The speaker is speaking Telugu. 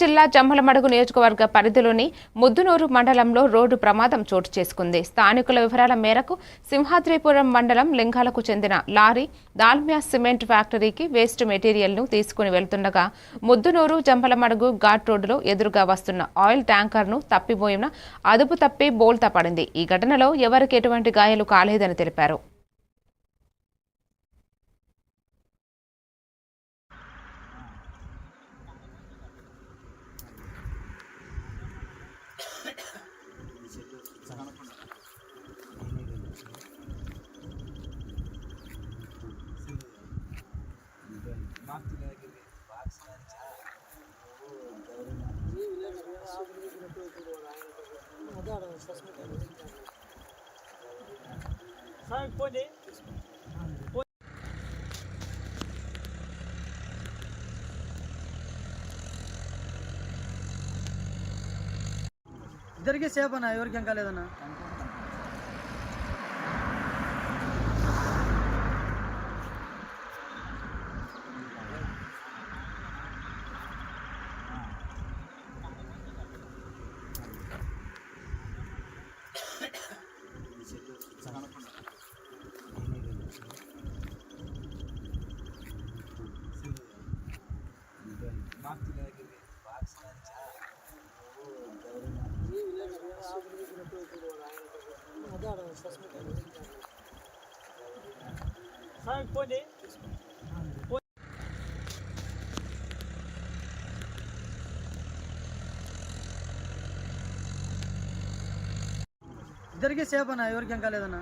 జిల్లా జమ్మలమడుగు నియోజకవర్గ పరిధిలోని ముద్దునూరు మండలంలో రోడ్డు ప్రమాదం చోటు చేసుకుంది. స్థానికుల వివరాల మేరకు సింహాద్రిపురం మండలం లింగాలకు చెందిన లారీ దాల్మియా సిమెంట్ ఫ్యాక్టరీకి వేస్ట్ మెటీరియల్ను తీసుకుని వెళ్తుండగా ముద్దునూరు జంపలమడుగు ఘాట్ రోడ్డులో ఎదురుగా వస్తున్న ఆయిల్ ట్యాంకర్ను తప్పిపోయిన అదుపు తప్పి బోల్తా పడింది. ఈ ఘటనలో ఎవరికి ఎటువంటి గాయాలు కాలేదని తెలిపారు. సార్ పోనీ ఇద్దరికి సేఫ్ అన్న ఎవరికి ఏం కాలేదన్నా. ఇద్దరికి సేఫ్ అన్న ఎవరికి ఏం కాలేదన్నా?